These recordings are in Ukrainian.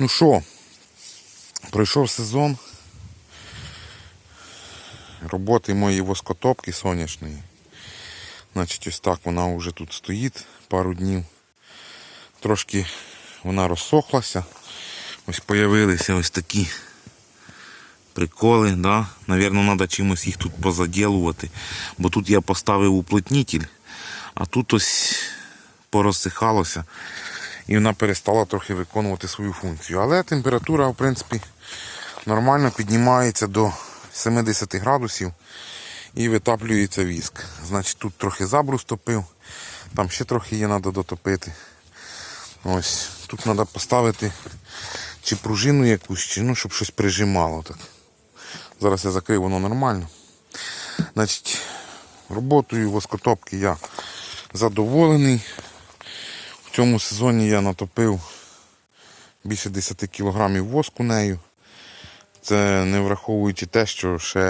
Ну що, пройшов сезон. Роботи моєї воскотопки сонячної. Значить, ось так вона вже тут стоїть пару днів. Трошки вона розсохлася. Ось появилися ось такі приколи. Да? Навірно, треба чимось їх тут позаділувати. Бо тут я поставив уплотнітель, а тут ось порозсихалося і вона перестала трохи виконувати свою функцію. Але температура, в принципі, нормально піднімається до 70 градусів і витаплюється віск. Значить, тут трохи забрус топив, там ще трохи є, треба дотопити. Ось, тут треба поставити чи пружину якусь, чи ну, щоб щось прижимало. Так. Зараз я закрив, воно нормально. Значить, роботою воскотопки я задоволений. Цьому сезоні я натопив більше 10 кг воску нею. Це не враховуючи те, що ще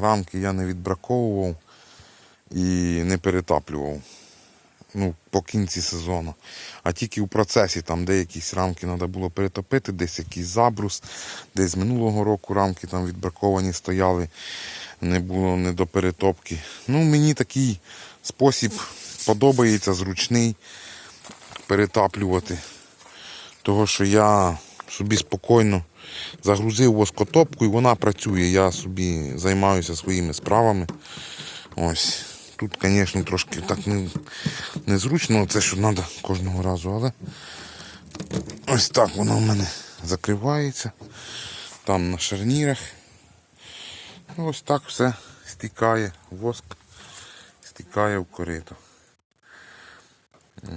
рамки я не відбраковував і не перетаплював ну, по кінці сезону. А тільки у процесі там деякісь рамки треба було перетопити, десь якийсь забрус, десь минулого року рамки там відбраковані стояли, не було не до перетопки. Ну, мені такий спосіб подобається, зручний перетаплювати. Того, що я собі спокійно загрузив воскотопку і вона працює. Я собі займаюся своїми справами. Ось. Тут, звісно, трошки так не, незручно, це що треба кожного разу, але ось так воно в мене закривається. Там на шарнірах. Ось так все стікає, воск стікає в корито.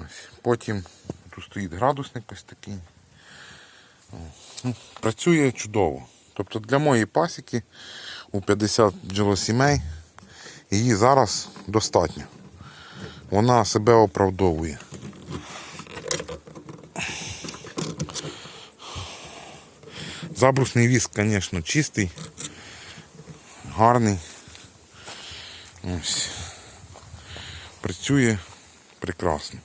Ось. Потім тут стоїть градусник ось такий. Ну, Працює чудово. Тобто для моєї пасіки у 50 бджолосімей її зараз достатньо. Вона себе оправдовує. Забрусний віск, звісно, чистий, гарний. Ось. Працює прекрасно.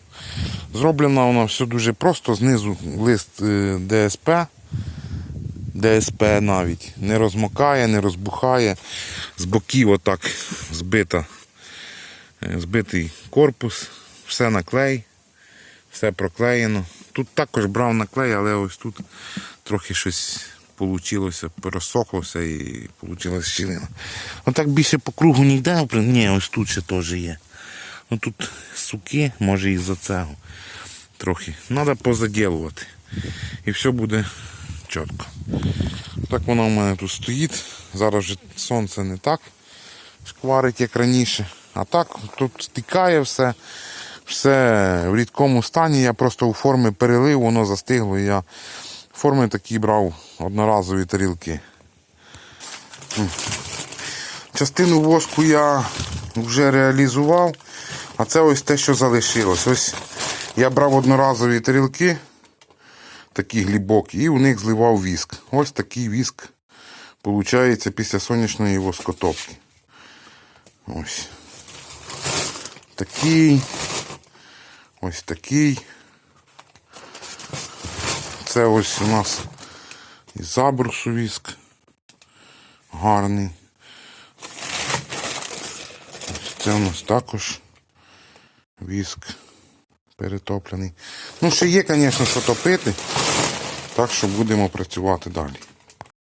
Зроблено воно все дуже просто. Знизу лист е, ДСП. ДСП навіть не розмокає, не розбухає. З боків отак збита, е, збитий корпус, все на клей, все проклеєно. Тут також брав на клей, але ось тут трохи щось получилося, пересохлося і вийшла щілина. Отак більше по кругу ніде, ні, ось тут ще теж є. Ну тут суки, може із-за цього трохи. Треба позаділувати. І все буде чітко. Так воно в мене тут стоїть. Зараз вже сонце не так шкварить, як раніше. А так тут стікає все. Все в рідкому стані. Я просто у форми перелив, воно застигло. І я форми такі брав одноразові тарілки. Частину воску я вже реалізував, а це ось те, що залишилось. Ось я брав одноразові тарілки, такі глибокі, і у них зливав віск. Ось такий віск виходить після сонячної воскотопки. Ось. Такий. Ось такий. Це ось у нас із забрусу віск. Гарний. Ось це у нас також віск перетоплений. Ну, ще є, звісно, що топити. Так що будемо працювати далі.